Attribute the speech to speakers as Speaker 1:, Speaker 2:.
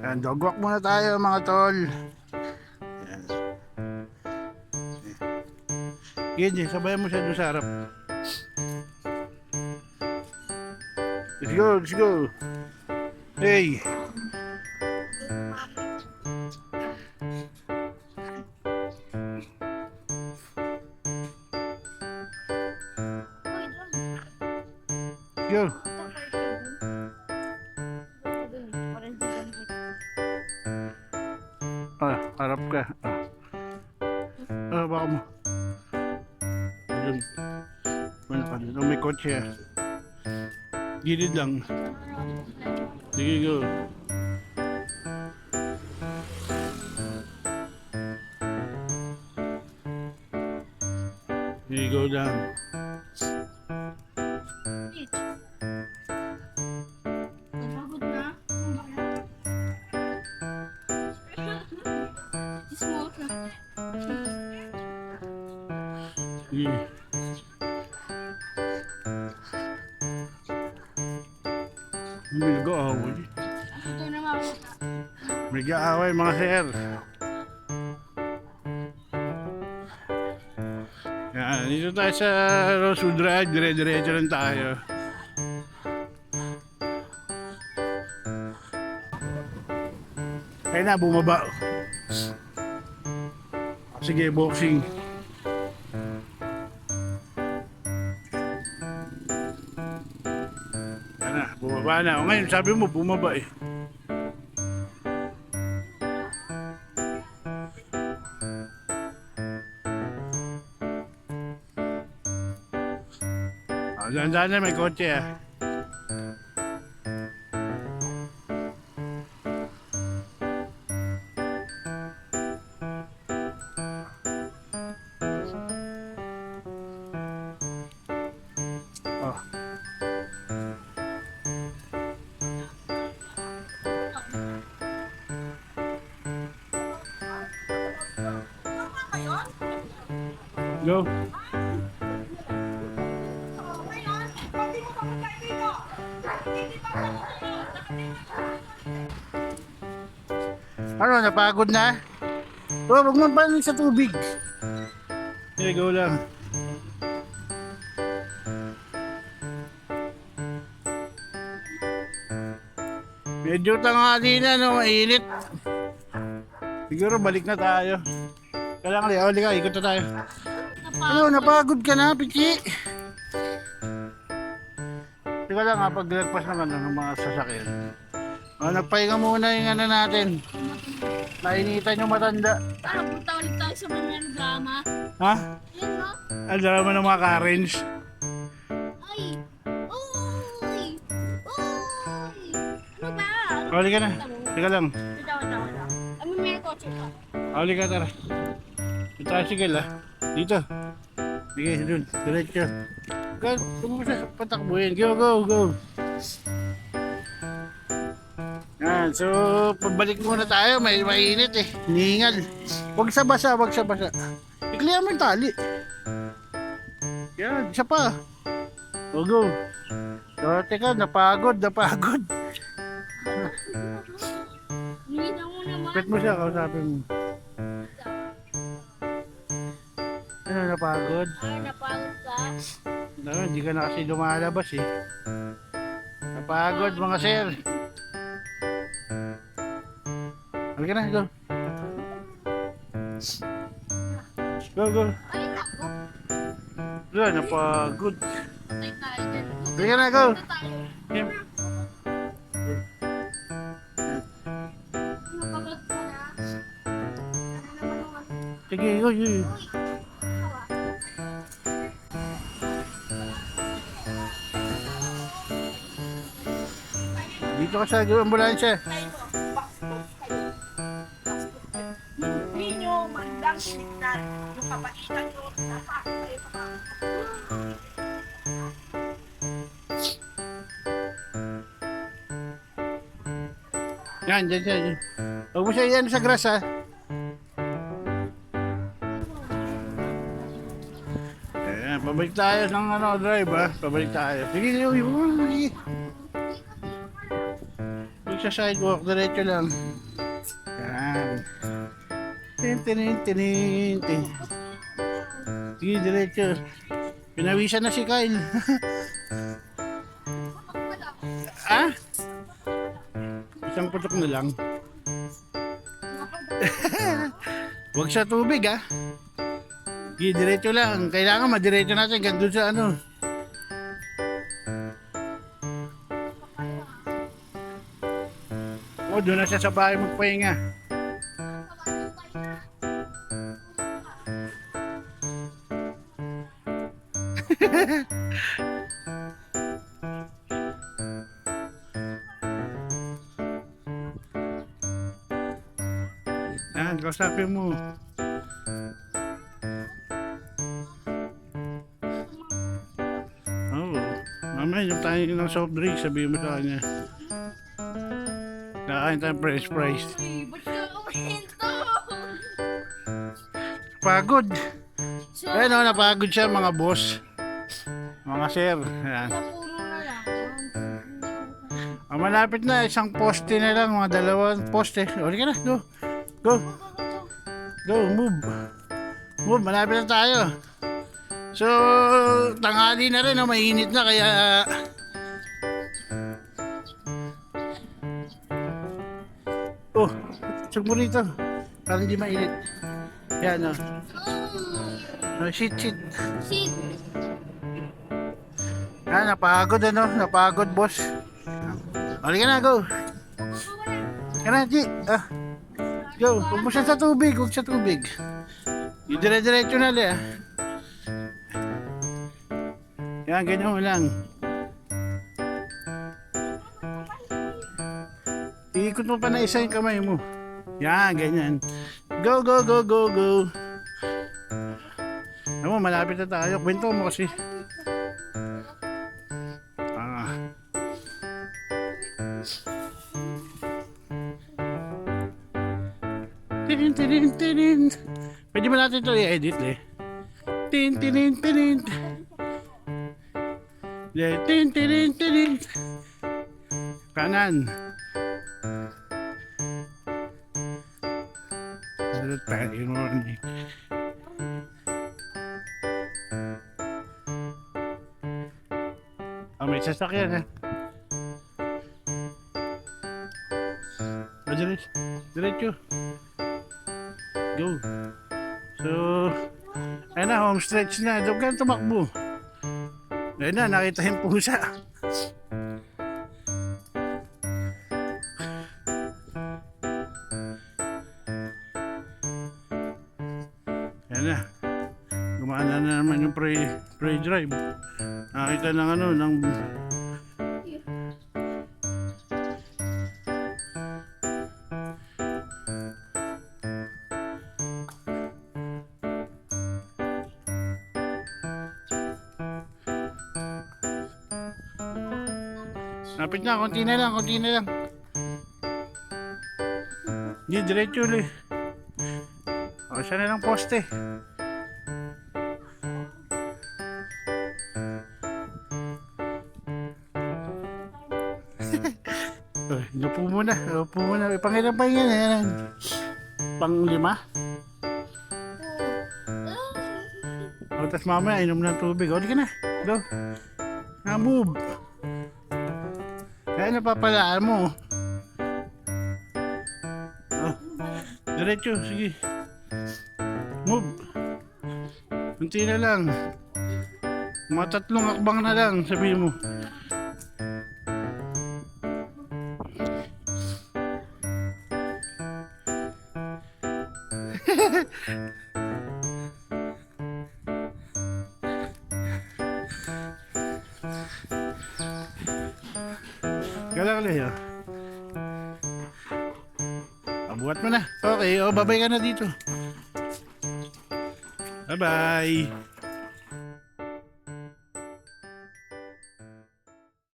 Speaker 1: Yan, dog walk muna tayo mga tol. Yan. Yan, sabayan mo siya doon sa harap. Let's go, let's go. Hey. Go. Ah, baka mo. Ayun. Ano ka dito? May kotse ah. Gilid lang. Sige, go. Sige, go down. May
Speaker 2: makita.
Speaker 1: May nag-aaway mga sir. Yan, dito tayo sa Rosewood Drive. Dire-diretso lang tayo. Kaya na, bumaba. Sige, boxing. Bumaba na. O ngayon, sabi mo, bumaba eh. Oh, dyan na may kotse ah. Go. Ano, napagod na? Oh, wag mo panik sa tubig. Sige, go lang. Medyo tanghali na, no? Mainit. Siguro balik na tayo. Kailangan liya, ka, ikot na tayo. Ano, napagod ka na, Pichi? Teka lang ha, pag lagpas ng ano, ng mga sasakyan. Oh, nagpahinga muna yung ano natin. Nainitan yung matanda.
Speaker 2: Tara, punta ulit tayo sa mga drama.
Speaker 1: Ha?
Speaker 2: Yun, no?
Speaker 1: Ang drama ng mga Karens.
Speaker 2: Ay! Uy! Uy! Ano ba?
Speaker 1: Huli ka na. Teka lang.
Speaker 2: Wala, wala, wala. Ano may kotse pa?
Speaker 1: Huli ka, tara. Yung tricycle ah. Dito. Sige, dun. Diretso. Go, tumo sa patakbuhin. Go, go, go. Yan, so pabalik muna tayo, may mainit eh. Ningal. Huwag sa basa, huwag sa basa. Iklihan mo yung tali. Yan, isa pa. Go, go. So, teka, napagod, napagod. Pet mo siya, kausapin mo. Ano, napagod?
Speaker 2: Ay, napagod ka.
Speaker 1: No, hindi ka na kasi lumalabas eh. Napagod mga sir. Halika na, go. Go, go.
Speaker 2: Ay, naku.
Speaker 1: Wala, napagod.
Speaker 2: Patay tayo dyan.
Speaker 1: Halika na, go.
Speaker 2: Ang
Speaker 1: Sige, go, go. Dito ka sa ambulansya.
Speaker 3: Hindi nyo mandang tingnan yung kabaitan nyo na kayo
Speaker 1: Yan, dyan, dyan. Huwag mo siya yan sa grass ha. Ayan, pabalik tayo ng ano, drive ha. Pabalik tayo. Sige, sige, uy, uy, uy. Huwag sa sidewalk, diretso lang. Yan. Tin, tin, tin, tin. Sige, diretso. Pinawisan na si Kyle. ah? Isang putok na lang. Huwag sa tubig ah. Sige, diretso lang. Kailangan madiretso natin hanggang sa ano. O, doon na siya sa bahay magpahinga. Yan, kausapin mo. Oo. Mamaya yung tayo ng soft drink, sabihin mo sa kanya. Kakain tayo fresh fries.
Speaker 2: Ba't ka?
Speaker 1: Pagod.
Speaker 2: So,
Speaker 1: Ayun o, napagod siya mga boss. Mga sir. Yan.
Speaker 2: sa puro.
Speaker 1: Ah, malapit na, isang poste na lang, mga dalawang poste. O, ka na, go. Go. Go, move. Move, malapit na tayo. So, tanghali na rin, oh, mainit na, kaya... sug mo rito. Parang hindi mainit. Yan, oh. Oh, shit, shit.
Speaker 2: Shit.
Speaker 1: Ah, napagod ano, napagod boss. Halika na, go. Ka na, G. Ah. Go, huwag mo siya sa tubig, huwag sa tubig. Yung dire-diretso na li, ah. Yan, ganyan mo lang. Iikot mo pa na isa yung kamay mo. Yan, ganyan. Go, go, go, go, go. Alam mo, malapit na tayo. Kwento mo kasi. Ah. Tin, tin, tin. Pwede ba natin ito i-edit eh? Tin, tin, tin. Yeah, tin, tin, tin. Kanan. Ano tayo morning? Ah, may sasakyan eh. Ah, diretso. Diretso. Go. So, ayun na, home stretch na. Doon ka na tumakbo. Ayun na, nakita yung pusa. Drive. Nakita ng ano, ng Lapit na, konti na lang, konti na lang. Hindi, diretso ulit. O, siya na lang poste. Upo muna, upo muna. Pangilan pa yan, yan. Pang lima. O, tas mamaya, inom ng tubig. O, di ka na. Go. Na, move. Kaya napapalaan mo. Oh. Diretso, sige. Move. Kunti na lang. Mga tatlong akbang na lang, sabihin mo. Kala ka yun. Abuhat mo na. Okay, oh, babay ka na dito. Bye-bye.